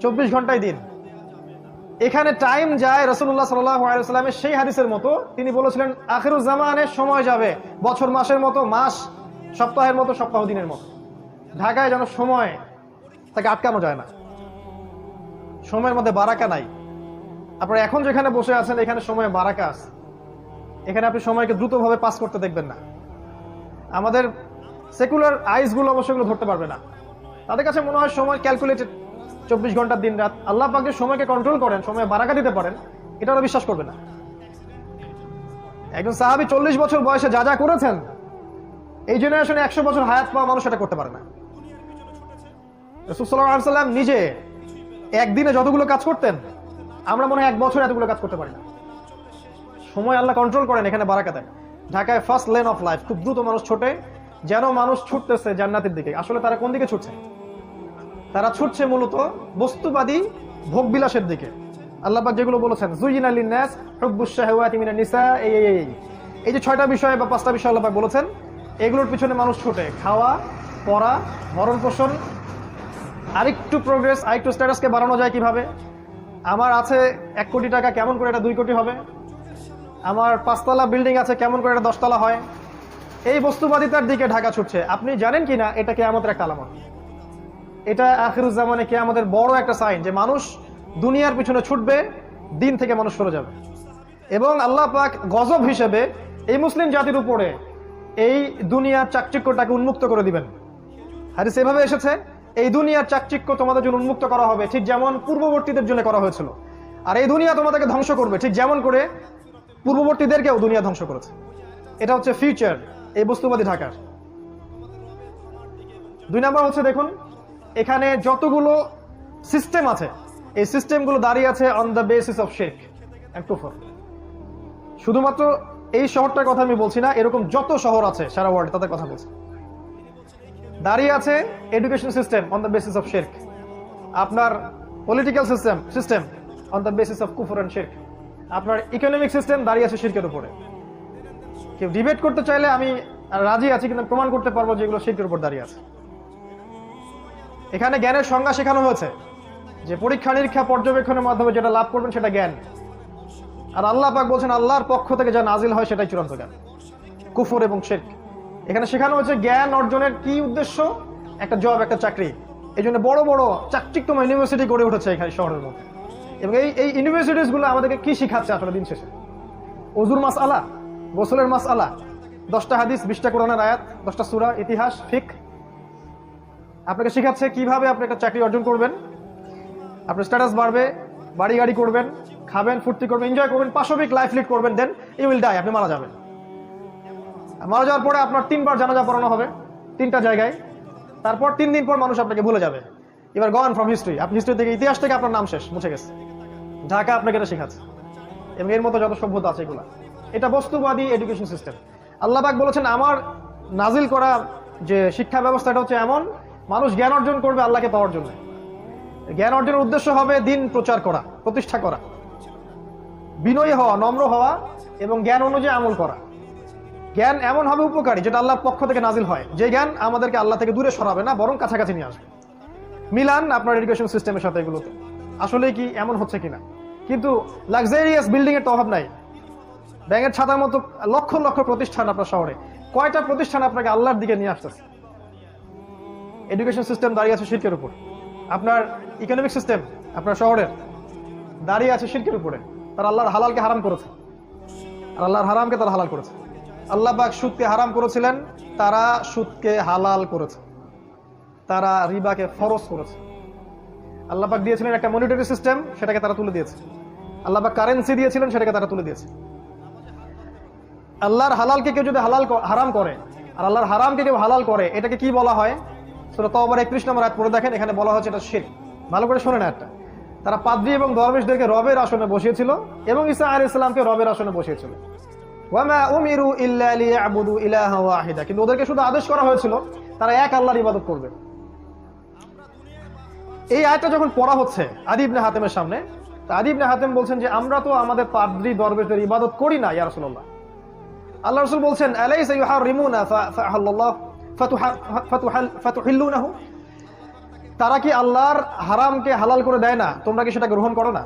চব্বিশ ঘন্টায় দিন। এখানে টাইম যায় রসুল্লাহ সাল্লামের সেই হাদিসের মতো। তিনি বলেছিলেন আখেরুজ্জামানের সময় যাবে, বছর মাসের মতো, মাস, সপ্তাহের মতো, সপ্তাহ দিনের মতো। ঢাকায় যেন সময় তাকে আটকানো যায় না। সময়ের মধ্যে বারাকা নাই। আপনারা এখন যেখানে বসে আছেন, এখানে সময় বারাকা আছে। এখানে আপনি সময়কে দ্রুতভাবে পাস করতে দেখবেন না। আমাদের সেকুলার আইসগুলো অবশ্যই ধরতে পারবে না। তাদের কাছে মনে হয় সময় ক্যালকুলেটেড চব্বিশ ঘণ্টার দিন রাত আল্লাহ পাক সময়কে কন্ট্রোল করেন, সময় বারাকা দিতে পারেন, এটা ওরা বিশ্বাস করবে না। একজন সাহাবি চল্লিশ বছর বয়সে যা যা করেছেন, এই জেনারেশনে একশো বছর হায়াত পাওয়া মানুষ এটা করতে পারে না। রসুল্লাহাম নিজে একদিনে যতগুলো কাজ করতেন, আমরা মনে হয় এক বছর এতগুলো কাজ করতে পারি না। সময় আল্লাহ কন্ট্রোল করেন, এখানে বারাকা দেন। ঢাকায় ফার্স্ট লেন অফ লাইফ খুব দ্রুত মানুষ ছোটে, যেন মানুষ ছুটতেছে জান্নাতের দিকে। আসলে তারা কোন দিকে ছুটছে? তারা ছুটছে মূলত বস্তুবাদী ভোগবিলাসের দিকে। আল্লাহ যেগুলো বলেছেন জুইন আলী মিনান নিসা এই এই যে ছয়টা বিষয় বা পাঁচটা বিষয় আল্লাহ বলেছেন, এগুলোর পিছনে মানুষ ছুটে। খাওয়া, পড়া ভরণ পোষণ আরেকটু প্রোগ্রেস আরেকটু স্ট্যাটাসকে বাড়ানো যায় কীভাবে? আমার আছে এক কোটি টাকা, কেমন করে এটা দুই কোটি হবে? আমার পাঁচতলা বিল্ডিং আছে, কেমন করে এটা দশতলা হয়? এই বস্তুবাদিতার দিকে ঢাকা ছুটছে। আপনি জানেন কি না এটা কে আমাদের একটা আলামত। এটা আখিরুজ্জামানে কে আমাদের বড় একটা সাইন যে মানুষ দুনিয়ার পিছনে ছুটবে, দিন থেকে মানুষ সরে যাবে। এবং আল্লাহ পাক গজব হিসেবে এই মুসলিম জাতির উপরে এই দুনিয়ার চাকচিক্যটাকে উন্মুক্ত করে দিবেন। হারিস এভাবে এসেছে, এই দুনিয়ার চাকচিক্য তোমাদের জন্য উন্মুক্ত করা হবে, ঠিক যেমন পূর্ববর্তীদের জন্য করা হয়েছিল। আর এই দুনিয়া তোমাদেরকে ধ্বংস করবে, ঠিক যেমন করে পূর্ববর্তীদেরকেও দুনিয়া ধ্বংস করেছে। এটা হচ্ছে ফিউচার এই বস্তুবাদী ঢাকার। দুই নাম্বার হচ্ছে দেখুন এখানে যতগুলো সিস্টেম আছে, এই সিস্টেমগুলো দাঁড়িয়ে আছে অন দ্য বেসিস অফ শেখ কুফর শুধুমাত্র এই শহরটার কথা আমি বলছি না, এরকম যত শহর আছে সারা ওয়ার্ল্ড তাদের কথা বলছি। দাঁড়িয়ে আছে education system on the basis of Sheikh আপনার political system system on the basis of কুফর অ্যান্ড শেখ আপনার ইকোনমিক সিস্টেম দাঁড়িয়ে আছে শিরকের উপরে। কেউ ডিবেট করতে চাইলে আমি রাজি আছি, কিন্তু প্রমাণ করতে পারব যেগুলো শিরকের উপর দাঁড়িয়ে আছে। এখানে জ্ঞানের সংজ্ঞা শেখানো হয়েছে যে পরীক্ষা নিরীক্ষা পর্যবেক্ষণের মাধ্যমে যেটা লাভ করবেন সেটা জ্ঞান। আর আল্লাহ পাক বলছেন, আল্লাহর পক্ষ থেকে যা নাজিল হয় সেটাই চূড়ান্ত জ্ঞান। কুফর এবং শেখ এখানে শেখানো হয়েছে জ্ঞান অর্জনের কি উদ্দেশ্য? একটা জব, একটা চাকরি। এই জন্য বড় বড়, চাকচিক্যময় ইউনিভার্সিটি গড়ে উঠেছে এখানে শহরের মধ্যে। এবং এই এই ইউনিভার্সিটিসগুলো আমাদেরকে কি শিখাচ্ছে আসলে দিন শেষে? অজুর মাস আলা গোসলের মাস আলা দশটা হাদিস, বিশটা কোরআনের আয়াত, দশটা সুরা, ইতিহাস ফিক আপনাকে শেখাচ্ছে কীভাবে আপনি একটা চাকরি অর্জন করবেন। আপনার স্ট্যাটাস বাড়বে, বাড়ি গাড়ি করবেন, খাবেন, ফুর্তি করবেন এনজয় করবেন, পাশবিক লাইফ লিড করবেন দেন ইউ উইল ডাই আপনি মারা যাবেন। মারা যাওয়ার পরে আপনার তিনবার জানাজা পড়ানো হবে, তিনটা জায়গায়। তারপর তিন দিন পর মানুষ আপনাকে ভুলে যাবে। এবার গন ফ্রম হিস্ট্রি আপনি হিস্ট্রি থেকে ইতিহাস থেকে আপনার নাম শেষ, মুছে গেছে। ঢাকা আপনাকে এটা শেখাচ্ছে। এবং এর মতো যত সভ্যতা আছে এগুলা। এটা বস্তুবাদী এডুকেশন সিস্টেম আল্লাহ পাক বলেছেন, আমার নাজিল করা যে শিক্ষা ব্যবস্থাটা হচ্ছে এমন মানুষ জ্ঞান অর্জন করবে আল্লাহকে পাওয়ার জন্য। জ্ঞান অর্জনের উদ্দেশ্য হবে দিন প্রচার করা, প্রতিষ্ঠা করা। বিনয়ী হওয়া, নম্র হওয়া এবং জ্ঞান অনুযায়ী আমল করা। জ্ঞান এমন হবে উপকারী যেটা আল্লাহর পক্ষ থেকে নাজিল হয়। যে জ্ঞান আমাদেরকে আল্লাহ থেকে দূরে সরাবে না, বরং কাছাকাছি নিয়ে আসবে। মিলান আপনার এডুকেশন সিস্টেমের সাথে এগুলোতে। আসলে কি এমন হচ্ছে কিনা? কিন্তু লাক্সারিয়াস বিল্ডিং এর তো অভাব নাই। ব্যাঙের ছাতার মতো লক্ষ লক্ষ প্রতিষ্ঠান আপনার শহরে। কয়টা প্রতিষ্ঠান আপনাকে আল্লাহর দিকে নিয়ে আসতেছে? এডুকেশন সিস্টেম দাঁড়িয়ে আছে শিল্পের উপর। আপনার ইকোনমিক সিস্টেম আপনার শহরের, দাঁড়িয়ে আছে শিল্পের উপরে। তারা আল্লাহর হালালকে হারাম করেছে। আর আল্লাহর হারামকে তারা হালাল করেছে। আল্লাহ পাক সুদকে হারাম করেছিলেন, তারা সুদকে হালাল করেছে। তারা রিবাকে ফরজ করেছে। আল্লাহ পাক দিয়েছিলেন একটা মনিটরি সিস্টেম সেটাকে তারা তুলে দিয়েছে। আল্লাহ পাক কারেন্সি দিয়েছিলেন, সেটাকে তারা তুলে দিয়েছে। আল্লাহর হালালকে কেউ যদি হালাল হারাম করে, আর আল্লাহর হারামকে কেউ হালাল করে, এটাকে কি বলা হয়? তো একত্রিশ নম্বর আয়াত পড়ে দেখেন, এখানে বলা হচ্ছে এটা শির ভালো করে শোনেন একটা তারা পাদ্রী এবং দরবেশদেরকে রবের আসনে বসিয়েছিল এবং ঈসা আলী ইসলামকে রবের আসনে বসিয়েছিল। কিন্তু ওদেরকে শুধু আদেশ করা হয়েছিল, তারা এক আল্লাহর ইবাদত করবে। এই আয়টা যখন পড়া হচ্ছে আদিবনে হাতেমের সামনে আদিবনে হাতেম বলছেন যে, আমরা তো আমাদের পাদ্রী, দরবেশদের ইবাদত করি না, ইয়া রাসূলুল্লাহ। আল্লাহ রসুল বলছেন ফাতুহা- ফাতুহাল- ফাতুহিল্লুনাহু? তারা কি আল্লাহর হারামকে হালাল করে দেয় না? তোমরা কি সেটা গ্রহণ করো না?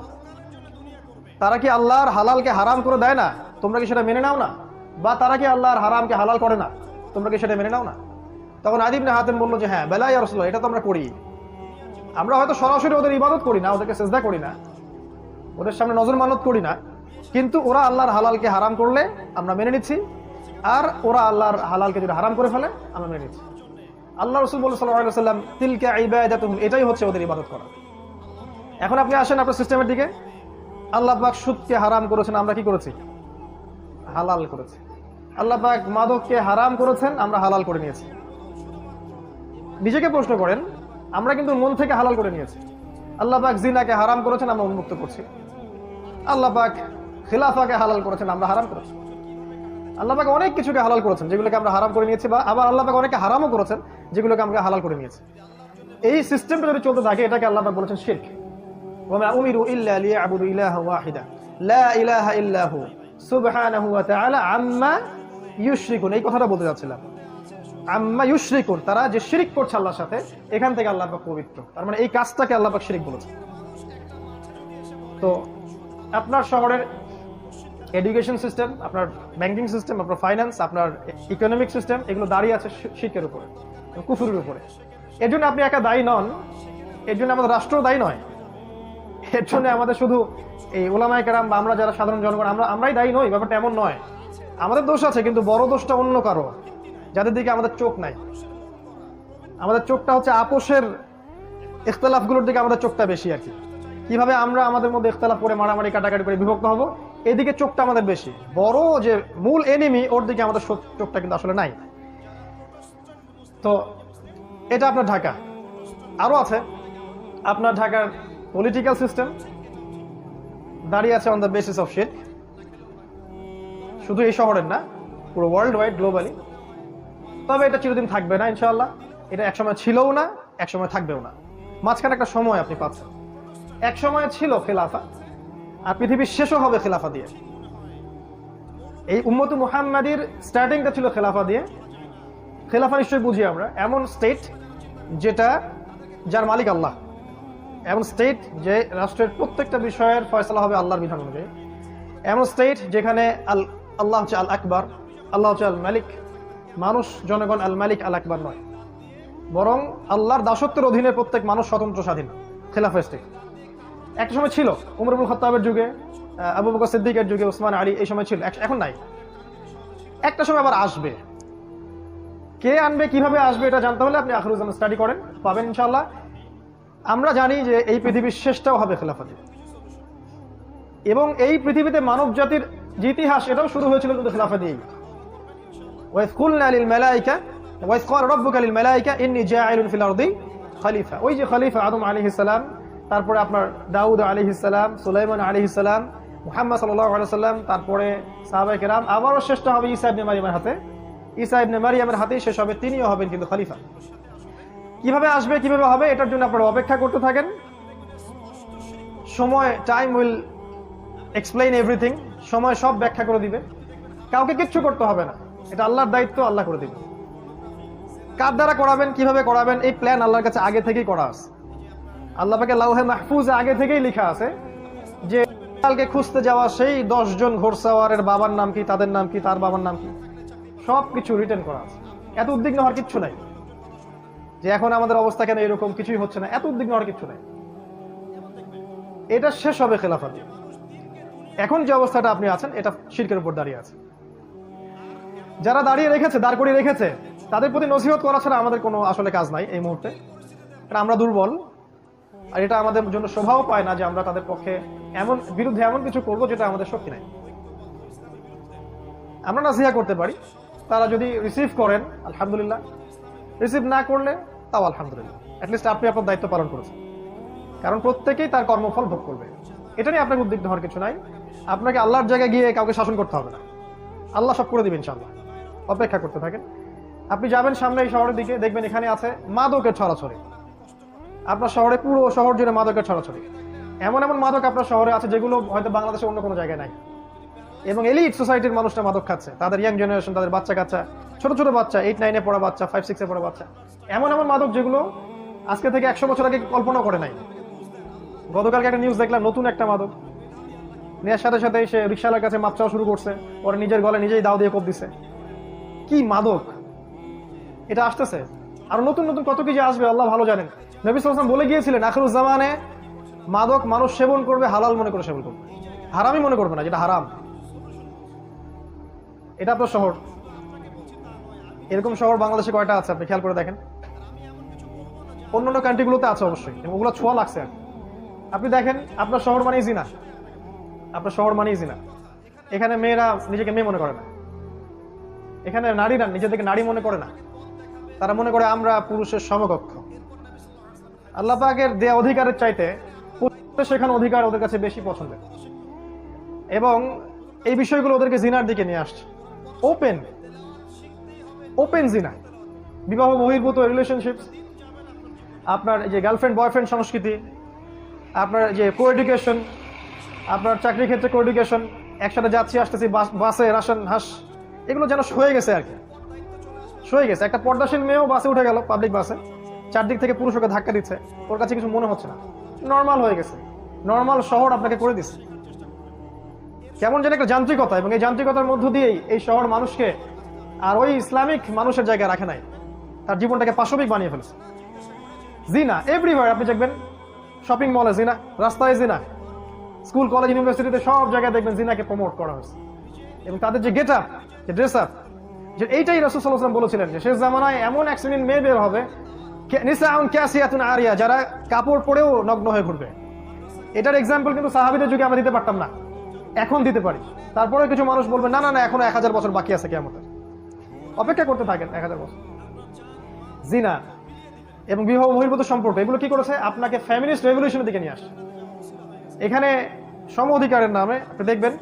তারা কি আল্লাহর হালালকে হারাম করে দেয় না? তোমরা কি সেটা মেনে নাও না? বা তারা কি আল্লাহর হারামকে হালাল করে না? তোমরা কি সেটা মেনে নাও না? তখন আদিব না হাতেম বলল যে হ্যাঁ বেলাই রসুল এটা তো আমরা করি। আমরা হয়তো সরাসরি ওদের ইবাদত করি না, ওদেরকে চেষ্টা করি না। ওদের সামনে নজর মানত করি না। কিন্তু ওরা আল্লাহর হালালকে হারাম করলে আমরা মেনে নিচ্ছি। আর ওরা আল্লাহর হালালকে যদি হারাম করে ফেলে আমরা মেনে নিচ্ছি। আল্লাহ রসুল বল সাল্লাম তিলকে ইবাদাতুহুম এটাই হচ্ছে ওদের ইবাদত করা। এখন আপনি আসেন আপনার সিস্টেমের দিকে। আল্লাহ পাক সুদকে হারাম করেছেন, আমরা কি করেছি? হালাল করেছি। আল্লাহ পাক মাদককে হারাম করেছেন, আমরা হালাল করে নিয়েছি। নিজেকে প্রশ্ন করেন, আমরা কিন্তু মন থেকে হালাল করে নিয়েছি। আল্লাহ পাক জিনাকে হারাম করেছেন, আমরা উন্মুক্ত করছি। আল্লাহ পাক খিলাফাকে হালাল করেছেন, আমরা হারাম করেছি। আল্লাহকে অনেক কিছুকে হালাল করেছেন, যেগুলোকে আমরা হারাম করে নিয়েছি বা আবার আল্লাহবাকে অনেকে হারামও করেছেন, যেগুলোকে আমরা হালাল করে নিয়েছি। এই সিস্টেমটা যদি চলতে থাকে, এটাকে আল্লাহবাক বলেছেন শির্ক। ওমা উমিরু ইল্লা ইলাহা ওয়াহিদা। লা ইলাহা সুবহানাহু ওয়া তাআলা আম্মা ইউশরিকুন। এই কথাটা বলতে যাচ্ছিলাম। আম্মা ইউশরিকুন, তারা যে শিরিক করছে আল্লাহর সাথে, এখান থেকে আল্লাহ পাক পবিত্র। তার মানে এই কাজটাকে আল্লাহ পাক শিরিক বলেছেন। তো আপনার শহরের এডুকেশন সিস্টেম আপনার ব্যাংকিং সিস্টেম আপনার ফাইন্যান্স আপনার ইকোনমিক সিস্টেম এগুলো দাঁড়িয়ে আছে শি- শিরকের উপরে, কুফুরের উপরে। এর জন্য আপনি একা দায়ী নন, এর জন্য আমাদের রাষ্ট্র দায়ী নয়। এর জন্য আমাদের শুধু এই ওলামায় কেরাম বা আমরা যারা সাধারণ জনগণ, আমরা আমরাই দায়ী নই, ব্যাপারটা এমন নয়। আমাদের দোষ আছে, কিন্তু বড় দোষটা অন্য কারও, যাদের দিকে আমাদের চোখ নাই। আমাদের চোখটা হচ্ছে আপোষের ইখতলাফগুলোর দিকে আমাদের চোখটা বেশি আর কি। কীভাবে আমরা আমাদের মধ্যে ইখতলাফ করে মারামারি, কাটাকাটি করে বিভক্ত হব? এদিকে চোখটা আমাদের বেশি। বড় যে মূল এনিমি ওর দিকে আমাদের চোখ- চোখটা কিন্তু আসলে নাই। তো এটা আপনার ঢাকা। আরও আছে। আপনার ঢাকার পলিটিক্যাল সিস্টেম দাঁড়িয়ে আছে অন দ্য বেসিস অফ শিট শুধু এই শহরের না, পুরো ওয়ার্ল্ড ওয়াইড গ্লোবালি তবে এটা চিরদিন থাকবে না, ইনশাআল্লাহ। এটা একসময় ছিলও না, একসময় থাকবেও না। মাঝখানে একটা সময় আপনি পাচ্ছেন। এক সময় ছিল খেলাফা। আর পৃথিবীর শেষও হবে খেলাফা দিয়ে। এই উম্মতু মুহাম্মাদির স্টার্টিংটা ছিল খেলাফা দিয়ে। খেলাফা নিশ্চয়ই বুঝি আমরা। এমন স্টেট যেটা যার মালিক আল্লাহ। এমন স্টেট যে রাষ্ট্রের প্রত্যেকটা বিষয়ের ফয়সলা হবে আল্লাহর বিধান অনুযায়ী। এমন স্টেট যেখানে আল আল্লাহ হচ্ছে আল আকবর আল্লাহ হচ্ছে আল মালিক মানুষ, জনগণ আল মালিক আল আকবর নয়। বরং আল্লাহর দাসত্বের অধীনে প্রত্যেক মানুষ স্বতন্ত্র স্বাধীন। খেলাফা স্টেট একটা সময় ছিল উমরুল খত্তাবের যুগে আবু বকর সিদ্দিকের যুগে ওসমান আলী এই সময় ছিল এখন নাই। একটা সময় আবার আসবে। কে আনবে, কীভাবে আসবে এটা জানতে হলে আপনি আখরুজ্জামান স্টাডি করেন, পাবেন ইনশাল্লাহ আমরা জানি যে এই পৃথিবীর শেষটাও হবে খেলাফতে এবং এই পৃথিবীতে মানব জাতির যে ইতিহাস, এটাও শুরু হয়েছিল কিন্তু খেলাফা দিয়েই ওয়াইজ কুলনা লিল মালাইকা, ইন্নী জাইলুন ফিল আরদি খলিফা। ওই যে খলিফা আদম আলাইহিস সালাম তারপরে আপনার দাউদ আলাইহিস সালাম, সুলাইমান আলাইহিস সালাম, মুহাম্মদ আলাইহি সাল্লাম, তারপরে সাহাবায়ে কেরাম, আবারও শেষটা হবে ঈসা ইবনে হাতে। ঈসা ইবনে হাতেই শেষ হবে, তিনিও হবেন কিন্তু খলিফা। কীভাবে আসবে, কীভাবে হবে, এটার জন্য আপনারা অপেক্ষা করতে থাকেন। সময় টাইম উইল এক্সপ্লেইন এভরিথিং সময় সব ব্যাখ্যা করে দিবে। কাউকে কিচ্ছু করতে হবে না। এটা আল্লাহর দায়িত্ব, আল্লাহ করে দিবে। কার দ্বারা করাবেন, কীভাবে করাবেন, এই প্ল্যান আল্লাহর কাছে আগে থেকেই করা আছে। আল্লাহ পাকে লাউহে মাহফুজ আগে থেকেই লেখা আছে যে কালকে খুঁজতে যাওয়া সেই দশজন ঘোরসাওয়ারের বাবার নাম কি, তাদের নাম কি, তার বাবার নাম কি সব কিছু রিটার্ন করা আছে। এত উদ্বিগ্ন হওয়ার কিচ্ছু নাই। যে এখন আমাদের অবস্থা কেন এরকম কিছুই হচ্ছে না, এত উদ্বিগ্ন হওয়ার কিছু নাই। এটা শেষ হবে খেলাফা এখন যে অবস্থাটা আপনি আছেন, এটা শিল্পের উপর দাঁড়িয়ে আছে। যারা দাঁড়িয়ে রেখেছে, দাঁড় করিয়ে রেখেছে, তাদের প্রতি নসিহত করা ছাড়া আমাদের কোনো আসলে কাজ নাই এই মুহূর্তে। আমরা দুর্বল আর এটা আমাদের জন্য শোভাও পায় না যে আমরা তাদের পক্ষে এমন, বিরুদ্ধে এমন কিছু করব যেটা আমাদের শক্তি নাই। আমরা নাসিহা করতে পারি। তারা যদি রিসিভ করেন, আলহামদুলিল্লাহ। রিসিভ না করলে, তাও আলহামদুলিল্লাহ। অ্যাটলিস্ট আপনি আপনার দায়িত্ব পালন করেছেন। কারণ প্রত্যেকেই তার কর্মফল ভোগ করবে। এটা নিয়ে আপনাকে উদ্বিগ্ন হওয়ার কিছু নাই। আপনাকে আল্লাহর জায়গায় গিয়ে কাউকে শাসন করতে হবে না। আল্লাহ সব করে দিবেন ইনশাল্লাহ অপেক্ষা করতে থাকেন। আপনি যাবেন সামনে এই শহরের দিকে, দেখবেন এখানে আছে মাদকের ছড়াছড়ি। আপনার শহরে পুরো শহর জুড়ে মাদকের ছড়াছড়ি। এমন এমন মাদক আপনার শহরে আছে যেগুলো হয়তো বাংলাদেশে অন্য কোনো জায়গায় নাই। এবং এলিট সোসাইটির মানুষটা মাদক খাচ্ছে। তাদের ইয়াং জেনারেশন তাদের বাচ্চা কাচ্চা, ছোট ছোট বাচ্চা এইট নাইনে পড়া বাচ্চা ফাইভ সিক্সে পড়া বাচ্চা। এমন এমন মাদক যেগুলো আজকে থেকে একশো বছর আগে কল্পনা করে নাই। গতকালকে একটা নিউজ দেখলাম, নতুন একটা মাদক। নেওয়ার সাথে সাথে সে রিক্সাওয়ালার কাছে মাপ চাওয়া শুরু করছে। ওরা নিজের গলে নিজেই দাও দিয়ে কোপ দিছে। কি মাদক? এটা আসতেছে। আর নতুন নতুন কত কিছু আসবে, আল্লাহ ভালো জানেন। নবী সালাম বলে গিয়েছিলেন আখরুজ্জামানে মাদক মানুষ সেবন করবে, হালাল মনে করে সেবন করবে। হারামই মনে করবে না, যেটা হারাম। এটা আপনার শহর। এরকম শহর বাংলাদেশে কয়টা আছে, আপনি খেয়াল করে দেখেন? অন্যান্য কান্ট্রিগুলোতে আছে অবশ্যই ওগুলো ছোঁয়া লাগছে আপনি দেখেন, আপনার শহর মানেই জিনা। আপনার শহর মানেই জিনা। এখানে মেয়েরা নিজেকে মেয়ে মনে করে না। এখানে নারীরা নিজেদেরকে নারী মনে করে না। তারা মনে করে আমরা পুরুষের সমকক্ষ। আল্লাহ পাকের দেয়া অধিকারের চাইতে সেখানে অধিকার ওদের কাছে বেশি পছন্দের। এবং এই বিষয়গুলো ওদেরকে জিনার দিকে নিয়ে আসছে। ওপেন ওপেন জিনা। বিবাহ, বহির্ভূত রিলেশনশিপ আপনার যে গার্লফ্রেন্ড বয়ফ্রেন্ড সংস্কৃতি, আপনার যে কো এডুকেশন আপনার চাকরি ক্ষেত্রে কো এডুকেশন একসাথে যাচ্ছি, আসতেছি, বাসে রাশন হাস, এগুলো যেন হয়ে গেছে আর কি। সয়ে গেছে। একটা পর্দাশীল মেয়েও বাসে উঠে গেল পাবলিক বাসে। চারদিক থেকে পুরুষ ওকে ধাক্কা দিচ্ছে। ওর কাছে কিছু মনে হচ্ছে না। নর্মাল হয়ে গেছে। নর্মাল শহর আপনাকে করে দিচ্ছে। কেমন যেন একটা যান্ত্রিকতা এবং এই যান্ত্রিকতার মধ্য দিয়েই এই শহর মানুষকে আর ওই ইসলামিক মানুষের জায়গায় রাখে নাই। তার জীবনটাকে পাশবিক বানিয়ে ফেলেছে। জিনা এভরিওয়ার আপনি দেখবেন শপিং মলে জিনা, রাস্তায় জিনা স্কুল কলেজ ইউনিভার্সিটিতে সব জায়গায় দেখবেন জিনাকে প্রমোট করা হয়েছে। এবং তাদের যে গেট আপ যে ড্রেস আপ যে এইটাই রসুল সাল্লাহাম বলেছিলেন যে শেষ জামানায় এমন এক শ্রেণির মেয়ে বের হবে আরিয়া, যারা কাপড় পরেও নগ্ন হয়ে ঘুরবে। এটার এক্সাম্পল কিন্তু সাহাবিদের যুগে আমরা দিতে পারতাম না। এখন দিতে পারি। তারপরে কিছু মানুষ বলবে, না না না, এখনও এক হাজার বছর বাকি আছে কেমন অপেক্ষা করতে থাকেন এক হাজার বছর। জিনা এবং বিবাহ বহির্ভূত সম্পর্ক, এগুলো কি করেছে? আপনাকে ফ্যামিলিস্ট রেভলিউশনের দিকে নিয়ে আসে এখানে সম অধিকারের নামে, আপনি দেখবেন,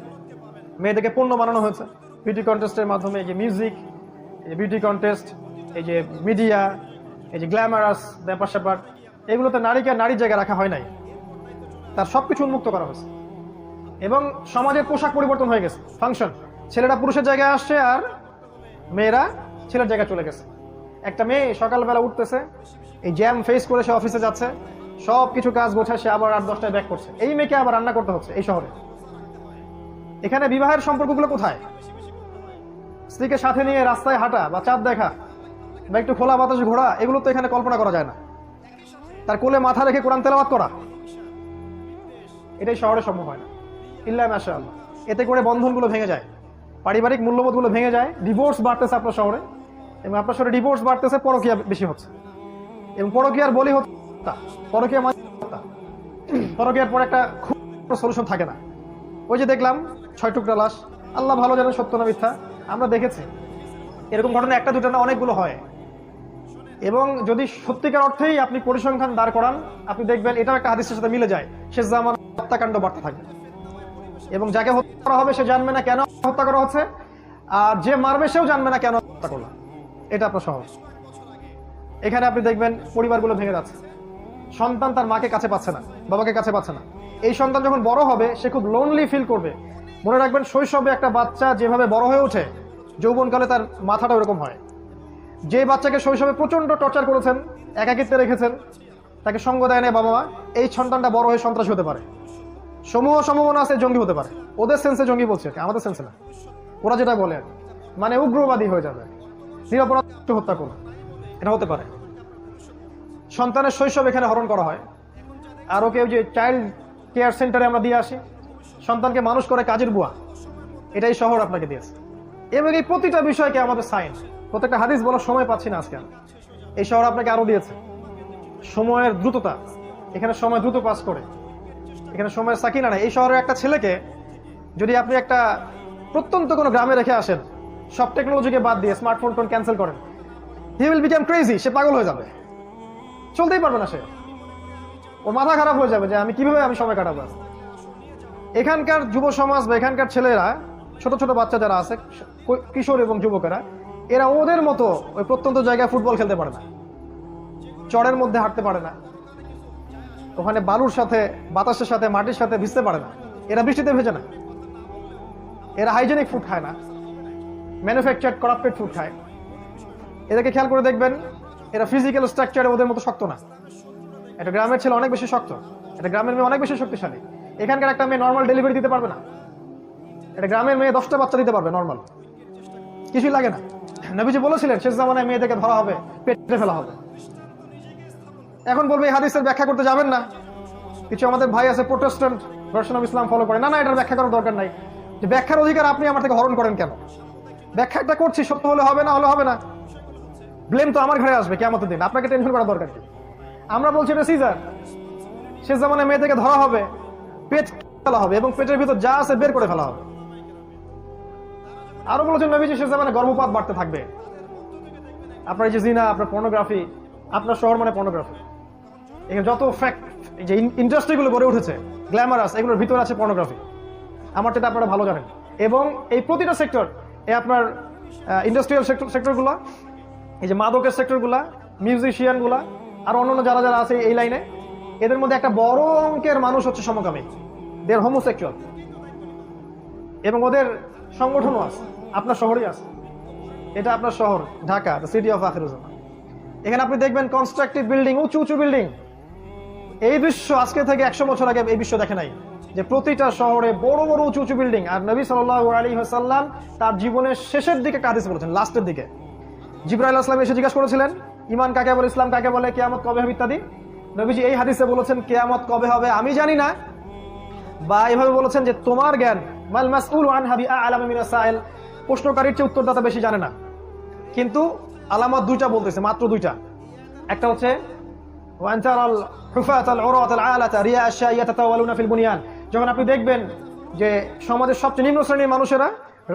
মেয়েদেরকে পণ্য বানানো হয়েছে। বিউটি কন্টেস্টের মাধ্যমে এই যে মিউজিক এই বিউটি কন্টেস্ট এই যে মিডিয়া এই যে গ্ল্যামারাস ব্যাপার স্যাপার, এগুলোতে নারীকে নারীর জায়গায় রাখা হয় নাই। তার সবকিছু উন্মুক্ত করা হয়েছে। এবং সমাজের পোশাক পরিবর্তন হয়ে গেছে। ফাংশন ছেলেরা পুরুষের জায়গায় আসছে আর মেয়েরা ছেলের জায়গায় চলে গেছে। একটা মেয়ে সকালবেলা উঠতেছে, এই জ্যাম ফেস করে সে অফিসে যাচ্ছে সব কিছু কাজ গোছায় সে আবার আট দশটায় ব্যাক করছে। এই মেয়েকে আবার রান্না করতে হচ্ছে এই শহরে। এখানে বিবাহের সম্পর্কগুলো কোথায়? স্ত্রীকে সাথে নিয়ে রাস্তায় হাঁটা বা চাঁদ দেখা বা একটু খোলা বাতাসে ঘোরা, এগুলো তো এখানে কল্পনা করা যায় না। তার কোলে মাথা রেখে কোরআন তেলাওয়াত করা। এটাই শহরে সম্ভব হয় না। ইল্লা মাসা আল্লাহ এতে করে বন্ধনগুলো ভেঙে যায়। পারিবারিক মূল্যবোধগুলো ভেঙে যায়। ডিভোর্স বাড়তেছে আপনার শহরে। এবং আপনার শহরে ডিভোর্স বাড়তেছে, পরকিয়া বেশি হচ্ছে। এবং পরকিয়ার বলি হত্যা পরকিয়া মানে পরকিয়ার পর একটা খুব সলিউশন থাকে না। ওই যে দেখলাম, ছয় টুকরা লাশ। আল্লাহ ভালো জানেন সত্য না মিথ্যা। আমরা দেখেছি। এরকম ঘটনা একটা দুটো না অনেকগুলো হয়। এবং যদি সত্যিকার অর্থেই আপনি পরিসংখ্যান দাঁড় করান, আপনি দেখবেন এটাও একটা হাদিসের সাথে মিলে যায়। শেষ জামান হত্যাকাণ্ড বাড়তে থাকবে এবং যাকে হত্যা করা হবে সে জানবে না কেন হত্যা করা হচ্ছে, আর যে মারবে সেও জানবে না কেন হত্যা করল। এটা আপনার সহজ। এখানে আপনি দেখবেন পরিবারগুলো ভেঙে যাচ্ছে। সন্তান তার মাকে কাছে পাচ্ছে না, বাবাকে কাছে পাচ্ছে না। এই সন্তান যখন বড় হবে, সে খুব লোনলি ফিল করবে। মনে রাখবেন শৈশবে একটা বাচ্চা যেভাবে বড় হয়ে ওঠে, যৌবনকালে তার মাথাটা ওরকম হয়। যে বাচ্চাকে শৈশবে প্রচণ্ড টর্চার করেছেন, একাকিত্বে রেখেছেন, তাকে সঙ্গ দেয় না বাবা মা, এই সন্তানটা বড় হয়ে সন্ত্রাসী হতে পারে। সমূহ সম্ভাবনা আছে, জঙ্গি হতে পারে। ওদের সেন্সে জঙ্গি বলছে আমাদের সেন্সে না। ওরা যেটা বলে মানে উগ্রবাদী হয়ে যাবে। নিরপরাধ হত্যা করবে এটা হতে পারে। সন্তানের শৈশব এখানে হরণ করা হয়। আর ওকে ওই যে চাইল্ড কেয়ার সেন্টারে আমরা দিয়ে আসি, সন্তানকে মানুষ করে কাজের বুয়া, এটাই শহর আপনাকে দিয়েছে। এবং এই প্রতিটা বিষয়কে আমাদের সাইন্স প্রত্যেকটা হাদিস বলার সময় পাচ্ছি না আজকে। এই শহর আপনাকে আরও দিয়েছে। সময়ের দ্রুততা, এখানে সময় দ্রুত পাস করে। এখানে সময় সাকিনা নাই এই শহরের একটা ছেলেকে যদি আপনি একটা প্রত্যন্ত কোনো গ্রামে রেখে আসেন, সব টেকনোলজিকে বাদ দিয়ে স্মার্টফোন টোন ক্যান্সেল করেন হি উইল বিকাম ক্রেজি সে পাগল হয়ে যাবে। চলতেই পারবে না সে। ওর মাথা খারাপ হয়ে যাবে যে আমি কীভাবে আমি সময় কাটাবো এখানকার যুব সমাজ বা এখানকার ছেলেরা, ছোট ছোট বাচ্চা যারা আছে কিশোর এবং যুবকেরা এরা ওদের মতো ওই প্রত্যন্ত জায়গায় ফুটবল খেলতে পারে না। চড়ের মধ্যে হাঁটতে পারে না। ওখানে বালুর সাথে, বাতাসের সাথে, মাটির সাথে ভিজতে পারে না। এরা বৃষ্টিতে ভেজে না। এরা হাইজেনিক ফুড খায় না। ম্যানুফ্যাকচার করাপ্টেড ফুড খায়। এদেরকে খেয়াল করে দেখবেন, এরা ফিজিক্যাল স্ট্রাকচারে ওদের মতো শক্ত না। এটা গ্রামের ছেলে অনেক বেশি শক্ত। এটা গ্রামের মেয়ে অনেক বেশি শক্তিশালী। এখানকার একটা মেয়ে নর্মাল ডেলিভারি দিতে পারবে না। এটা গ্রামের মেয়ে দশটা বাচ্চা দিতে পারবে নর্মাল কিছুই লাগে না। নবীজি বলেছিলেন, শেষ জামানায় মেয়েদেরকে ধরা হবে, পেটে ফেলা হবে। এখন বলবে, এই হাদিসের ব্যাখ্যা করতে যাবেন না। কিছু আমাদের ভাই আছে Protestant version of Islam follow করে। না না, এটার ব্যাখ্যা করার দরকার নাই। যে ব্যাখ্যার অধিকার আপনি আমার থেকে হরণ করেন কেন? ব্যাখ্যাটা করছি, সত্য হলে হবে না, হলে হবে না। ব্লেম তো আমার ঘরে আসবে কেমন দিন। আপনাকে টেনশন করার দরকার কি? আমরা বলছি, এটা সিজার শেষ জামানায় মেয়েদেরকে ধরা হবে, পেট ফেলা হবে এবং পেটের ভিতর যা আছে বের করে ফেলা হবে। আরও বলেছেন নবীজি শেষ জামানায় গর্ভপাত বাড়তে থাকবে। আপনার যে জিনা, আপনার পর্নোগ্রাফি আপনার শহর মানে পর্নোগ্রাফি এখানে যত ফ্যাক্ট যে ইন্ডাস্ট্রিগুলো গড়ে উঠেছে গ্ল্যামারাস এগুলোর ভিতরে আছে পর্নোগ্রাফি আমার যেটা আপনারা ভালো জানেন। এবং এই প্রতিটা সেক্টর এই আপনার ইন্ডাস্ট্রিয়াল সেক্টর সেক্টরগুলো এই যে মাদকের সেক্টরগুলা মিউজিশিয়ানগুলা আর অন্যান্য যারা যারা আছে এই লাইনে এদের মধ্যে একটা বড় অঙ্কের মানুষ হচ্ছে সমকামী। দের হোমোসেক্সুয়াল এবং ওদের সংগঠনও আছে। আপনার শহরেই আছে। এটা আপনার শহর, ঢাকা দ্য সিটি অফ আখিরুজ্জামান এখানে আপনি দেখবেন কনস্ট্রাকটিভ বিল্ডিং উঁচু উঁচু বিল্ডিং এই দৃশ্য আজকে থেকে একশো বছর আগে এই বিশ্ব দেখে নাই যে প্রতিটা শহরে বড় বড় উঁচু উঁচু বিল্ডিং আর নবী সাল্লাহ আলী হাসাল্লাম তার জীবনের শেষের দিকে কাদিস বলেছেন, লাস্টের দিকে। জিব্রাইল আসলাম এসে জিজ্ঞাসা করেছিলেন, ইমান কাকে বলে, ইসলাম কাকে বলে, কেয়ামত কবে হবে ইত্যাদি? নবীজি এই হাদিসে বলেছেন, কেয়ামত কবে হবে আমি জানি না। বা এভাবে বলেছেন যে, তোমার জ্ঞান মাল মাসউল আন হাবি আলাম মিনা সাইল। প্রশ্নকারীর চেয়ে উত্তরদাতা বেশি জানে না। কিন্তু আলামত দুইটা বলতেছে, মাত্র দুইটা। একটা হচ্ছে ওয়ান্তারাল হুফাতাল উরাতাল আলাতা রিয়া আশা ইয়াতাতাওয়ালুনা ফিল যখন আপনি দেখবেন যে সমাজের সবচেয়ে নিম্ন শ্রেণির মানুষেরা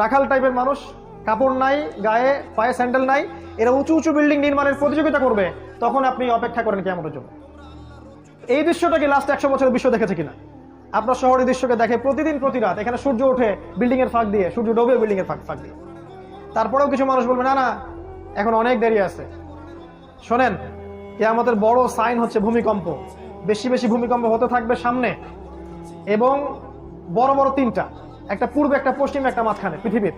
রাখাল টাইপের মানুষ, কাপড় নাই, গায়ে পায়ে স্যান্ডেল নাই, এরা উঁচু উঁচু বিল্ডিং নির্মাণের প্রতিযোগিতা করবে, তখন আপনি অপেক্ষা করেন কেমন জন্য। এই দৃশ্যটা কি লাস্ট একশো বছরের বিশ্ব দেখেছে কিনা? আপনার শহরের দৃশ্যকে দেখে প্রতিদিন প্রতি রাত, এখানে সূর্য ওঠে বিল্ডিং এর ফাঁক দিয়ে, সূর্য ডোবে বিল্ডিং এর ফাঁক ফাঁক দিয়ে। তারপরেও কিছু মানুষ বলবে, না না, এখন অনেক দেরি আছে। শোনেন এ আমাদের বড় সাইন হচ্ছে ভূমিকম্প। বেশি বেশি ভূমিকম্প হতে থাকবে সামনে এবং বড় বড় তিনটা, একটা পূর্বে, একটা পশ্চিমে, একটা মাঝখানে পৃথিবীর।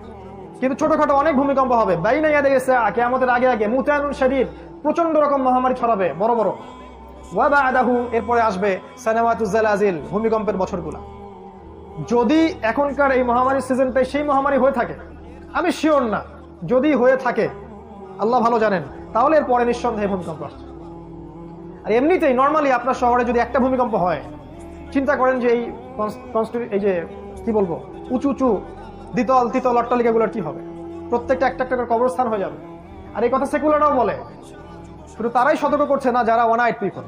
কিন্তু ছোটখাটো অনেক ভূমিকম্প হবে। বাইনা ইয়াদে গেছে আগে আমাদের আগে আগে মুতায়নুন শরীর প্রচণ্ড রকম মহামারী ছড়াবে, বড় বড়। ওয়াবা আদাহু এরপরে আসবে সানামাতুজালাজিল ভূমিকম্পের বছরগুলা। যদি এখনকার এই মহামারীর সিজনটাই সেই মহামারী হয়ে থাকে, আমি শিওর না, যদি হয়ে থাকে, আল্লাহ ভালো জানেন, তাহলে এর পরে নিঃসন্দেহে ভূমিকম্প আসছে আর এমনিতেই নর্মালি আপনার শহরে যদি একটা ভূমিকম্প হয়, চিন্তা করেন যে এই এই যে, কি বলব উঁচু উঁচু দ্বিতল, তিতল অট্টালিকাগুলোর কি হবে? প্রত্যেকটা একটা একটা করে কবরস্থান হয়ে যাবে। আর এই কথা সেকুলাররাও বলে, শুধু তারাই সতর্ক করছে না যারা ওয়ান আইট পিপল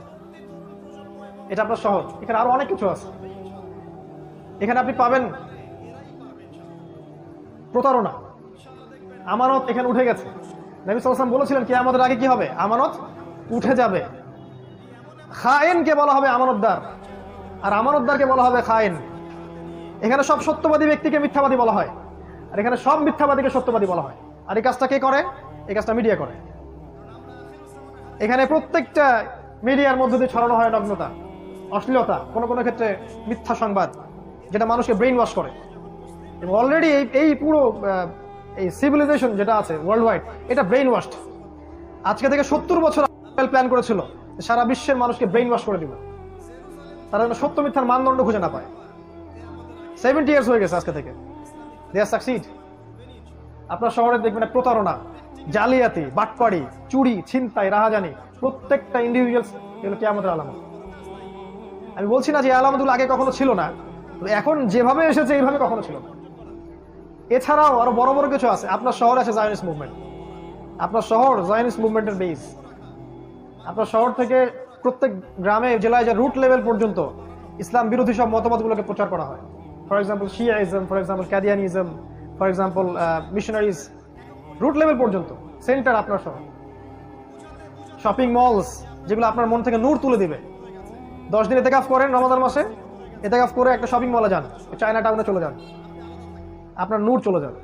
এটা আপনার শহর এখানে আরও অনেক কিছু আছে। এখানে আপনি পাবেন প্রতারণা। আমানত এখানে উঠে গেছে। নবী বলেছিলেন কি আমাদের আগে কি হবে? আমানত উঠে যাবে। খায়েনকে বলা হবে আমানতদার। আর আমানতদারকে বলা হবে খায়েন। এখানে সব সত্যবাদী ব্যক্তিকে মিথ্যাবাদী বলা হয়। আর এখানে সব মিথ্যাবাদীকে সত্যবাদী বলা হয়। আর এই কাজটা কে করে? এই কাজটা মিডিয়া করে। এখানে প্রত্যেকটা মিডিয়ার মধ্যে দিয়ে ছড়ানো হয় নগ্নতা। অশ্লীলতা, কোনো কোনো ক্ষেত্রে মিথ্যা সংবাদ, যেটা মানুষকে ব্রেইন ওয়াশ করে। এবং অলরেডি এই এই পুরো এই সিভিলাইজেশন যেটা আছে ওয়ার্ল্ড ওয়াইড এটা ব্রেইন ওয়াশড আজকে থেকে সত্তর বছর প্ল্যান করেছিল সারা বিশ্বের মানুষকে ব্রেইন ওয়াশ করে দিবে। তারা যেন সত্য মিথ্যার মানদণ্ড খুঁজে না পায়। সেভেন্টি ইয়ার্স হয়ে গেছে আজকে থেকে। দে আর সাকসিড আপনার শহরে দেখবেন প্রতারণা, জালিয়াতি, বাটপাড়ি, চুরি, ছিনতাই, রাহাজানি, প্রত্যেকটা ইন্ডিভিজুয়ালস এগুলো কি আমাদের আলামত। আমি বলছি না যে এই আলামতগুলো আগে কখনো ছিল না এখন যেভাবে এসেছে, এইভাবে কখনো ছিল না। এছাড়াও আরও বড় বড় কিছু আছে। আপনার শহর আছে জায়নিস মুভমেন্ট আপনার শহর জায়নিস মুভমেন্টের বেস আপনার শহর থেকে প্রত্যেক গ্রামে, জেলায় যে রুট লেভেল পর্যন্ত ইসলাম বিরোধী সব মতামতগুলোকে প্রচার করা হয়। For example Shiaism for example Qadianism for example missionaries root level পর্যন্ত সেন্টার আপনার শহর। শপিং মলস যেগুলো আপনার মন থেকে নূর তুলে দিবে। দশ দিন এতেকাফ করেন রমাদান মাসে, এতেকাফ করে একটা শপিং মলে যান চায়না টাউনে চলে যান। আপনার নূর চলে যান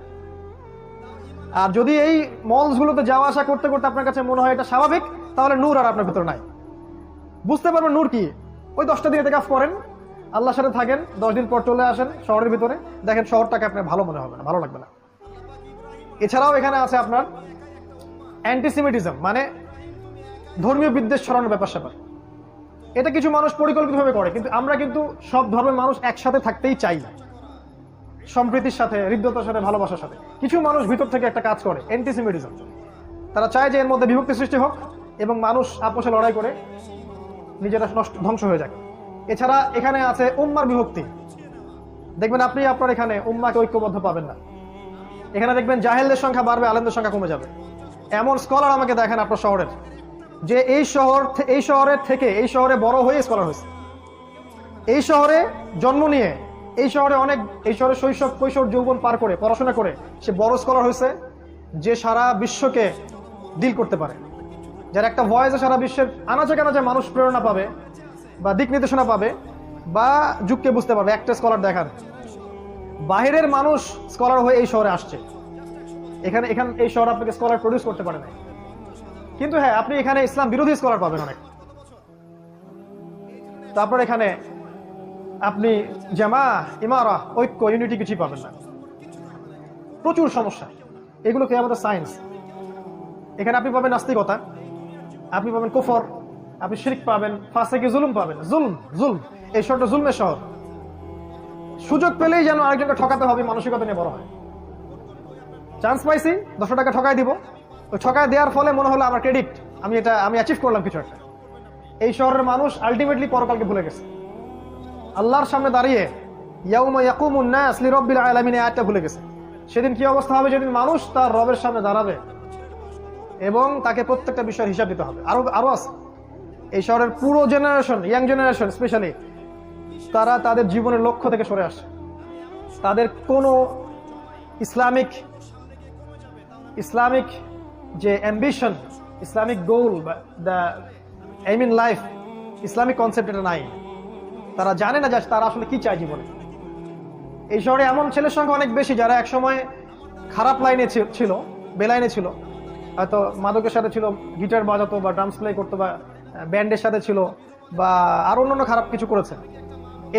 আর যদি এই মলসগুলোতে যাওয়া আসা করতে করতে আপনার কাছে মনে হয় এটা স্বাভাবিক, তাহলে নূর আর আপনার ভিতরে নাই। বুঝতে পারবেন নূর কি? ওই দশটা দিন এতেকাফ করেন, আল্লাহর সাথে থাকেন, দশ দিন পর চলে আসেন শহরের ভিতরে, দেখেন শহরটাকে আপনার ভালো মনে হবে না, ভালো লাগবে না। এছাড়াও এখানে আছে আপনার অ্যান্টিসিমেটিজম মানে ধর্মীয় বিদ্বেষ ছড়ানোর ব্যাপার স্যাপার এটা কিছু মানুষ পরিকল্পিতভাবে করে, কিন্তু আমরা কিন্তু সব ধর্মের মানুষ একসাথে থাকতেই চাই না। সম্প্রীতির সাথে, হৃদ্যতার সাথে, ভালোবাসার সাথে। কিছু মানুষ ভিতর থেকে একটা কাজ করে অ্যান্টিসিমেটিজম তারা চায় যে এর মধ্যে বিভক্তি সৃষ্টি হোক এবং মানুষ আপোষে লড়াই করে, নিজেরা নষ্ট, ধ্বংস হয়ে যাক। এছাড়া এখানে আছে উম্মার বিভক্তি। দেখবেন আপনি আপনার এখানে উম্মাকে ঐক্যবদ্ধ পাবেন না। এখানে দেখবেন জাহেলদের সংখ্যা বাড়বে, আলেমদের সংখ্যা কমে যাবে। এমন স্কলার আমাকে দেখেন আপনার শহরের। যে এই শহর এই শহরের থেকে এই শহরে বড় হয়ে স্কলার হয়েছে। এই শহরে জন্ম নিয়ে এই শহরে অনেক এই শহরে শৈশব কৈশোর যৌবন পার করে, পড়াশোনা করে সে বড় স্কলার হয়েছে যে সারা বিশ্বকে ডিল করতে পারে। যার একটা ভয়েসে সারা বিশ্বের আনাচে কানাচে মানুষ প্রেরণা পাবে বা দিক নির্দেশনা পাবে বা যুগকে বুঝতে পারবে, একটা স্কলার দেখান বাহিরের মানুষ স্কলার হয়ে এই শহরে আসছে। এখানে এখানে এই শহর আপনাকে স্কলার প্রডিউস করতে পারে না কিন্তু হ্যাঁ আপনি এখানে ইসলাম বিরোধী স্কলার পাবেন অনেক। তারপর এখানে আপনি জামা, ইমারা, ঐক্য ইউনিটি কিছুই পাবেন না। প্রচুর সমস্যা। এগুলো কি আমাদের সায়েন্স এখানে আপনি পাবেন নাস্তিকতা, আপনি পাবেন কুফর, আপনি শিরিক পাবেন ফাঁসেকে জুলুম পাবেন? জুলম জুলম। এই শহরটা জুলমের শহর। সুযোগ পেলেই যেন আরেকজনকে ঠকাতে হবে, মানসিকতা নিয়ে বড় হয়। চান্স পাইছি দশশো টাকা ঠকাই দিব। ওই ঠকায় দেওয়ার ফলে মনে হলো আমার ক্রেডিট আমি এটা, আমি অ্যাচিভ করলাম কিছু একটা। এই শহরের মানুষ আলটিমেটলি পরকালকে ভুলে গেছে। আল্লাহর সামনে দাঁড়িয়ে, ইয়াউমা ইয়াকুমুন নাস লিরাব্বিল আলামিন আয়াতটা ভুলে গেছে। সেদিন কি অবস্থা হবে? যেদিন মানুষ তার রবের সামনে দাঁড়াবে এবং তাকে প্রত্যেকটা বিষয়ের হিসাব দিতে হবে। আরও আরও আছে। এই শহরের পুরো জেনারেশন ইয়াং জেনারেশন স্পেশালি তারা তাদের জীবনের লক্ষ্য থেকে সরে আসে। তাদের কোনো ইসলামিক ইসলামিক যে অ্যাম্বিশন ইসলামিক গোল বা the aim in life Islamic concept এটা নাই। তারা জানে না যে তারা আসলে কি চায় জীবনে। এই শহরে এমন ছেলের সংখ্যা অনেক বেশি যারা একসময় খারাপ লাইনে ছিল, বেলাইনে ছিল। হয়তো মাদকের সাথে ছিল, গিটার বাজাতো বা ড্রামস প্লে করতো বা ব্যান্ডের সাথে ছিল বা আরও অন্যান্য খারাপ কিছু করেছে।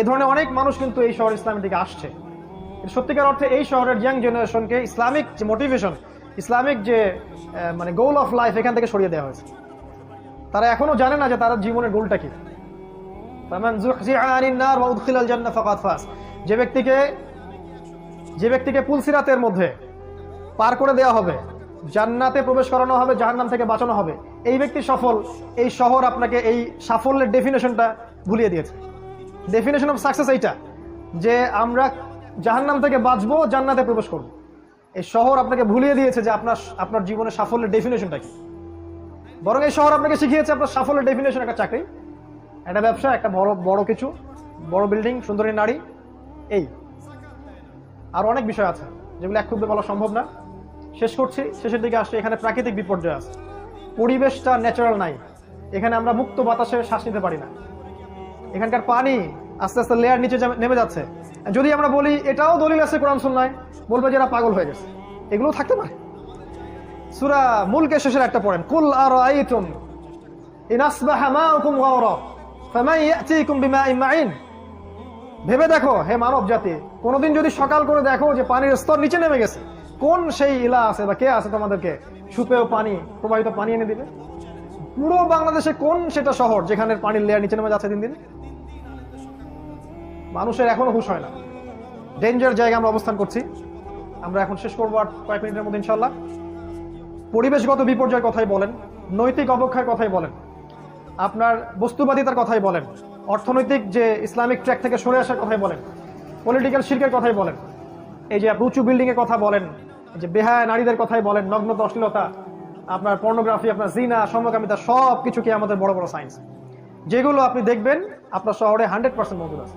এ ধরনের অনেক মানুষ কিন্তু এই শহর ইসলামের দিকে আসছে। সত্যিকার অর্থে এই শহরের ইয়াং জেনারেশনকে ইসলামিক যে মোটিভেশন ইসলামিক যে মানে গোল অফ লাইফ এখান থেকে সরিয়ে দেওয়া হয়েছে। তারা এখনও জানে না যে তারা জীবনের গোলটা কি। যে ব্যক্তিকে যে ব্যক্তিকে পুলসিরাতের মধ্যে পার করে দেওয়া হবে, জান্নাতে প্রবেশ করানো হবে, জাহান্নাম থেকে বাঁচানো হবে, এই ব্যক্তি সফল, এই শহর আপনাকে এই সাফল্যের ডেফিনেশনটা ভুলিয়ে দিয়েছে। ডেফিনেশন অফ সাকসেস এইটা, যে আমরা জাহান্নাম থেকে বাঁচবো, জান্নাতে প্রবেশ করব। এই শহর আপনাকে ভুলিয়ে দিয়েছে যে আপনার আপনার জীবনের সাফল্যের ডেফিনেশনটা কি? বরং এই শহর আপনাকে শিখিয়েছে আপনার সাফল্যের ডেফিনেশন একটা চাকরি, একটা ব্যবসা, একটা বড় বড় কিছু, বড় বিল্ডিং সুন্দরী নারী, এই। আর অনেক বিষয় আছে যেগুলো এক ক্ষুদ্র বলা সম্ভব না। শেষ করছি, শেষের দিকে আসছে, এখানে প্রাকৃতিক বিপর্যয় আছে। পরিবেশটা ন্যাচারাল নাই। এখানে আমরা মুক্ত বাতাসে শ্বাস নিতে পারি না। এখানকার পানি আস্তে আস্তে লেয়ার নিচে নেমে যাচ্ছে। যদি আমরা বলি এটাও দলিল আছে কোরআন সুন্নায় বলবে যে এরা পাগল হয়ে গেছে। এগুলো থাকতে পারে। সুরা মুলকে শেষের একটা পড়েন, কুল আর আইতুম মাইন ভেবে দেখো, হে মানব জাতি, কোনোদিন যদি সকাল করে দেখো যে পানির স্তর নিচে নেমে গেছে, কোন সেই ইলা আছে বা কে আছে তোমাদেরকে সুপেয় পানি, প্রবাহিত পানি এনে দিবে? পুরো বাংলাদেশে কোন সেটা শহর যেখানে পানির লেয়ার নিচে নেমে যাচ্ছে দিন দিন? মানুষের এখনও হুশ হয় না। ডেঞ্জার জায়গায় আমরা অবস্থান করছি। আমরা এখন শেষ করব আর কয়েক মিনিটের মধ্যে ইনশাল্লাহ পরিবেশগত বিপর্যয়ের কথাই বলেন, নৈতিক অবক্ষয়ের কথাই বলেন, আপনার বস্তুবাদিতার কথাই বলেন, অর্থনৈতিক যে ইসলামিক ট্র্যাক থেকে সরে আসার কথাই বলেন, পলিটিক্যাল শিল্পের কথাই বলেন, এই যে উঁচু বিল্ডিংয়ের কথা বলেন যে বেহায় নারীদের কথাই বলেন, নগ্ন অশ্লীলতা আপনার পর্নোগ্রাফি, আপনার জিনা, সমকামিতা সব কিছু কি আমাদের বড় বড় সায়েন্স। যেগুলো আপনি দেখবেন, আপনার শহরে হান্ড্রেড পার্সেন্ট মজুদ আছে।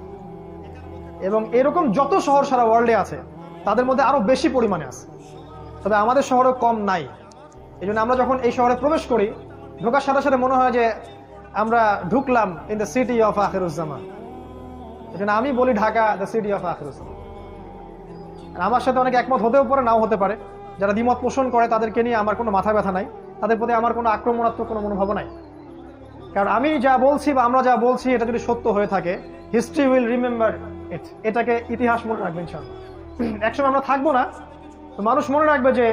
এবং এরকম যত শহর সারা ওয়ার্ল্ডে আছে তাদের মধ্যে আরও বেশি পরিমাণে আছে। তবে আমাদের শহরে কম নাই। এই আমরা যখন এই শহরে প্রবেশ করি, ঢোকার সাথে সাথে মনে হয় যে আমরা ঢুকলাম ইন দ্য সিটি অফ আখিরুজ্জামান এই জন্য আমি বলি ঢাকা দ্য সিটি অফ আখিরুজ্জামান আমার সাথে অনেক একমত হতেও পারে, নাও হতে পারে। যারা দ্বিমত পোষণ করে, তাদেরকে নিয়ে আমার কোনো মাথা ব্যথা নাই। তাদের প্রতি আমার কোনো আক্রমণাত্মক কোনো মনোভাব নাই। কারণ আমি যা বলছি বা আমরা যা বলছি, এটা যদি সত্য হয়ে থাকে হিস্ট্রি উইল রিমেম্বার ইট এটাকে ইতিহাস মনে রাখবে ইনশাল্লাহ একসময় আমরা থাকব না মানুষ মনে রাখবে যে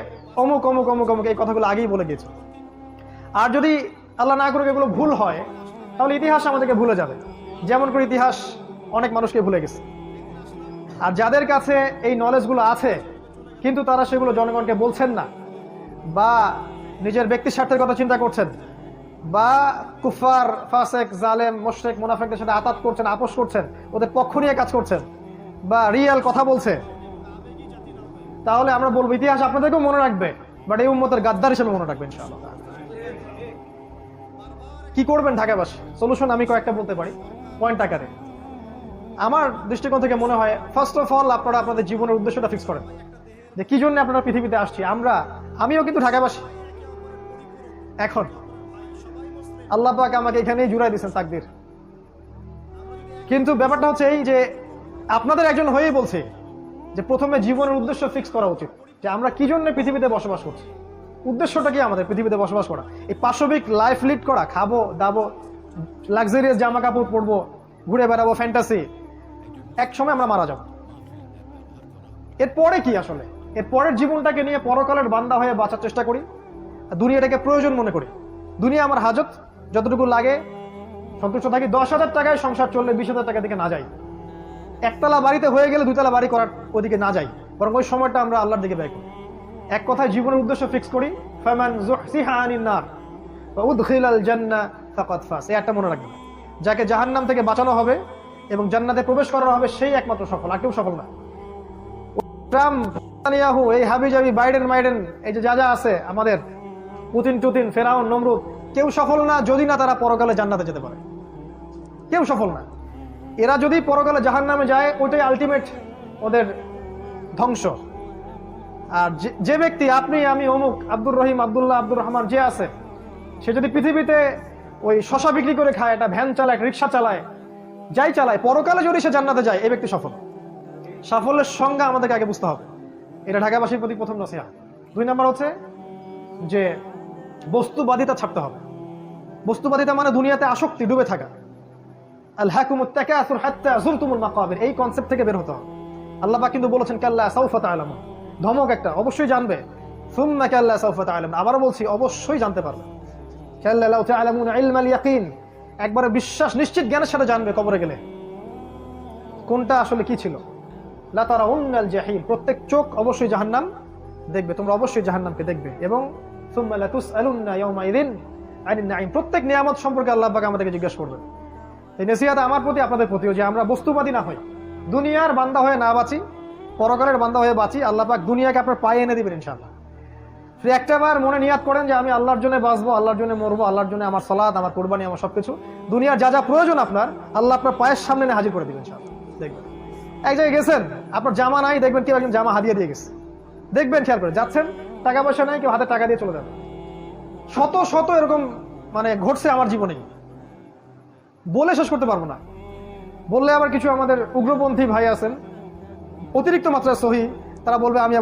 অমুক অমুক অমুক অমুক এই কথাগুলো আগেই বলে গিয়েছে। আর যদি আল্লাহ না করুক এগুলো ভুল হয়, তাহলে ইতিহাস আমাদেরকে ভুলে যাবে। যেমন করে ইতিহাস অনেক মানুষকে ভুলে গেছে। আর যাদের কাছে এই নলেজগুলো আছে, কিন্তু তারা সেগুলো জনগণকে বলছেন না, বা নিজের ব্যক্তি স্বার্থের কথা চিন্তা করছেন, বা কুফার ফাসেক, জালেম মোশেক মুনাফেকদের সাথে আতাত করছেন, আপোষ করছেন, ওদের পক্ষ নিয়ে কাজ করছেন, বা রিয়েল কথা বলছে তাহলে আমরা বলব, ইতিহাস আপনাদেরকেও মনে রাখবে বাট এই উম্মতের গাদ্দার হিসেবে মনে রাখবেন কি করবেন ঢাকাবাসী? সলিউশন আমি কয়েকটা বলতে পারি। পয়েন্ট আকারে। আমার দৃষ্টিকোণ থেকে মনে হয় ফার্স্ট অফ অল আপনারা আপনাদের জীবনের উদ্দেশ্যটা ফিক্স করেন। যে কি জন্য আপনারা পৃথিবীতে আসছি? আমরা, আমিও কিন্তু ঢাকাবাসী। এখন, আল্লাহ পাক আমাকে এখানেই জুড়াই দিয়েছেন তাকদির। কিন্তু ব্যাপারটা হচ্ছে এই যে, আপনাদের একজন হয়েই বলছে যে প্রথমে জীবনের উদ্দেশ্য ফিক্স করা উচিত, যে আমরা কি জন্য পৃথিবীতে বসবাস করছি? উদ্দেশ্যটা কি আমাদের, পৃথিবীতে বসবাস করা? এই পাশবিক লাইফ লিড করা, খাব, দাবো লাক্সারিয়াস জামা কাপড় পরবো, ঘুরে বেড়াবো ফ্যান্টাসি এক সময় আমরা মারা যাব। এরপরে কি আসলে? এর পরের জীবনটাকে নিয়ে পরকালের বান্দা হয়ে বাঁচার চেষ্টা করি দুনিয়াটাকে প্রয়োজন মনে করি। দুনিয়া আমার হাজত, যতটুকু লাগে, সন্তুষ্ট থাকি, দশ হাজার টাকায় সংসার চললে বিশ হাজার টাকা দিকে না যাই। একতলা বাড়িতে হয়ে গেলে দুতলা বাড়ি করার ওদিকে না যাই। বরং ওই সময়টা আমরা আল্লাহর দিকে ব্যয় করি। এক কথায় জীবনের উদ্দেশ্য ফিক্স করি এই একটা মনে রাখবেন। যাকে জাহান্নাম থেকে বাঁচানো হবে এবং জান্নাতে প্রবেশ করানো হবে, সেই একমাত্র সফল, আর কেউ সফল না। ট্রাম্প এই হাবিজাবি বাইডেন, মাইডেন, এই যে যা যা আছে, আমাদের পুতিন, টুতিন, ফেরাউন, নমরুদ, কেউ সফল না যদি না তারা পরকালে জান্নাতে যেতে পারে। কেউ সফল না। এরা যদি পরকালে জাহান নামে যায়, ওইটাই আলটিমেট ওদের ধ্বংস। আর যে- ব্যক্তি, আপনি, আমি, অমুক, আব্দুর রহিম, আবদুল্লাহ, আব্দুর রহমান যে আছে, সে যদি পৃথিবীতে ওই শশা বিক্রি করে খায়, একটা ভ্যান চালায়, একটা রিক্সা চালায়, যাই চালায়, পরকালে যদি সে জান্নাতে যায় এই ব্যক্তি সফল। সাফল্যের সংজ্ঞা আমাদেরকে আগে বুঝতে হবে। এটা ঢাকাবাসীর প্রতি প্রথম নসিহা। দুই নম্বর হচ্ছে যে বস্তুবাদিতা ছাড়তে হবে। বস্তুবাদিতা মানে দুনিয়াতে আসক্তি, ডুবে থাকা। এই কনসেপ্ট থেকে বের হতে হবে। আল্লাহ কিন্তু বলেছেন, কাল্লা সাউফা তাআলামুন। ধমক একটা, অবশ্যই জানবে। সুম্মা কাল্লা সাউফা তাআলামুন। আবারও বলছি, অবশ্যই জানতে পারবে। একবারে বিশ্বাস, নিশ্চিত জ্ঞানের সাথে জানবে কবরে গেলে। কোনটা আসলে কি ছিল? লা তারাউন্নাল জাহিম। প্রত্যেক চোখ অবশ্যই জাহান্নাম দেখবে। তোমরা অবশ্যই জাহান্নামকে দেখবে। এবং প্রত্যেক নিয়ামত সম্পর্কে আল্লাহ আমাদেরকে জিজ্ঞেস করবেন এই নসিহাত আমার প্রতি আপনাদের প্রতিও যে আমরা বস্তুবাদী না হই। দুনিয়ার বান্দা হয়ে না বাঁচি, পরকালের বান্দা হয়ে বাঁচি, আল্লাহ পাক দুনিয়াকে আপনার পায়ে এনে দিবেন ইনশাআল্লাহ। ফ্রি একটা বার মনে নিয়াত করেন যে আমি আল্লাহর জন্য বাঁচবো, আল্লাহর জন্য মরবো, আল্লাহর জন্য আমার সলাদ আমার কোরবানি, আমার সবকিছু। দুনিয়ার যা যা প্রয়োজন আপনার, আল্লাহ আপনার পায়ের সামনে এনে হাজির করে দিবেন ইনশাআল্লাহ। দেখবেন। এক জায়গায় গেছেন, আপনার জামা নাই, দেখবেন কেউ একজন জামা হাতিয়ে দিয়ে গেছে। দেখবেন, খেয়াল করে, যাচ্ছেন, টাকা পয়সা নাই, কেউ হাতে টাকা দিয়ে চলে যাবে। শত শত এরকম মানে ঘটছে আমার জীবনে বলে শেষ করতে পারব না। বললে আবার কিছু আমাদের উগ্রপন্থী ভাই আছেন, অতিরিক্ত মাত্রায় সহি, তারা বলবে আমি